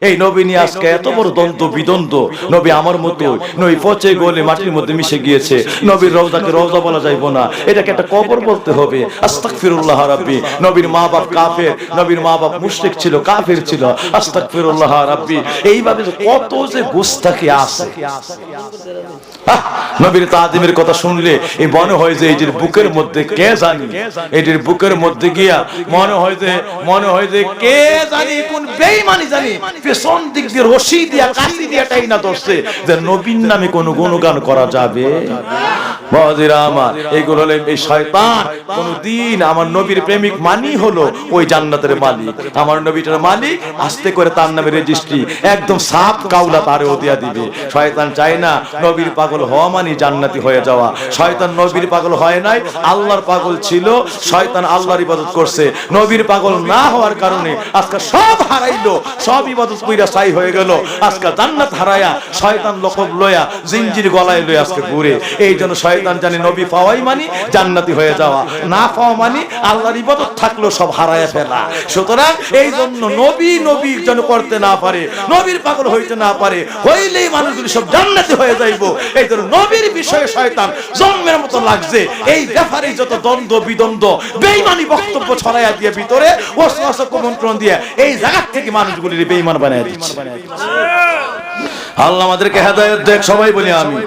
এই নবী নিয়ে আজকে এত বড় দ্বন্দ্ব বিদ্বন্দ্ব। নবী আমার মতো নবী পচে গলে মাটির মধ্যে মিশে গিয়েছে। নবীর রওজাকে রওজা বলা যাইব না। এটাকে একটা কবর বলতে হবে। আস্তাগফিরুল্লাহ রাব্বি। নবীর মা বাপ কাফের নবীর মা বাপ মুশরিক ছিল কাফের ছিল। আস্তাগফিরুল্লাহ রাব্বি। এইভাবে কত যে গুস্তাখি আছে। আহ, নবীর তাজিমের কথা শুনলে এই মনে হয় যে এই যে বুকের মধ্যে কে জানি? এটির বুকের মধ্যে গিয়া মনে হয় যে মনে হয় যে কে জানি কোন বেঈমানি জানি? পেছন দিক দিয়ে, রশি দিয়া, কাশি দিয়া টাই না ধরছে যে নবীন নামে কোনো গুণগান করা যাবে। নবীর নবীর পাগল হওয়া মানে জান্নাতি হয়ে যাওয়া। শয়তান নবীর পাগল হয় নাই, আল্লাহর পাগল ছিল। শয়তান আল্লাহর ইবাদত করছে। নবীর পাগল না হওয়ার কারণে আজকে সব হারাইলো, সব ইবাদত কইরা সাই হয়ে গেল। আজকে জান্নাত হারায়া, শয়তান লয়া গলায় লয়ে আজকে ঘুরে। এই জন্য শয়তান জানে নবী পাওয়াই জান্নাতি হয়ে যাওয়া। না পাওয়া আল্লাহর ইবাদত সব হারায়া ফেলা। সুতরাং এই জন্য নবী নবী যেন করতে না পারে, নবীর পাগল হইতে না পারে, হইলেই মানুষগুলি সব জান্নাতি হয়ে যাইব। এই জন্য নবীর বিষয়ে শয়তান জন্মের মতো লাগছে। এই ব্যাপারে যত দ্বন্দ্ব, বিদ্বন্দ্ব বেইমানি বক্তব্য ছড়াইয়া দিয়ে ভিতরে ওসওয়াসা কুমন্ত্রণ দিয়ে, এই জায়গা থেকে মানুষগুলির বেইমান বানায় দিচ্ছে। আল্লাহ আমাদেরকে হেদায়েত দেখ সবাই বলি আমি।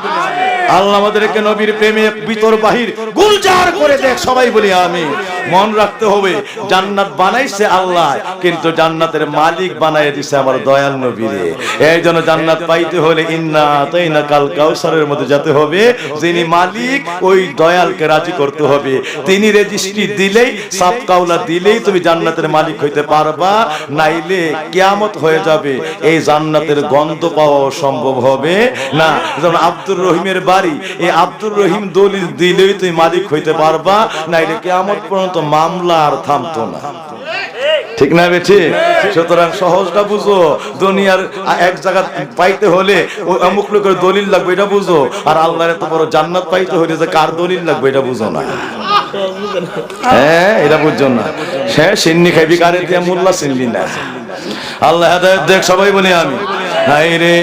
আল্লাহ আমাদেরকে নবীর প্রেমে বিতর বাহির গুলজার করে দেখ সবাই বলি আমি। মন রাখতে হবে। জান্নাত বানাইছে আল্লাহ, কিন্তু জান্নাতের মালিক বানাই দিছে আমার দয়াল নবীরে। এই জন্য জান্নাত পাইতে হলে ইন্না তাইনা কাল কাউসারের মধ্যে যেতে হবে। যিনি মালিক, ওই দয়ালকে রাজি করতে হবে। তিনি রেজিস্ট্রি দিলেই, সাপ কাউলা দিলেই তুমি জান্নাতের মালিক হইতে পারবা, নাইলে কিয়ামত হয়ে যাবে। এই জান্নাতের গন্ধ পাওয়া সম্ভব হবে। না, যেমন আব্দুর রহিমের বাড়ি, এই আব্দুর রহিম দলিল দিলেই তুমি মালিক হইতে পারবা, নাইলে কিয়ামত পর্যন্ত মামলা আর থামতো না। ঠিক না বেঠি? সুতরাং সহজটা বুঝো, দুনিয়ার এক জায়গা পাইতে হলে অমুক লোকের দলিল লাগবে, এটা বুঝো। আর আল্লাহর এত বড় জান্নাত পাইতে হলে যে কার দলিল লাগবে, এটা বুঝো না। হ্যাঁ এটা বুঝছ না। হ্যাঁ সিন্নি খাইবি, কারে দিয়ে মোল্লা সিনবি না। আল্লাহ দেখ, সবাই বলি আমি। হাই রে।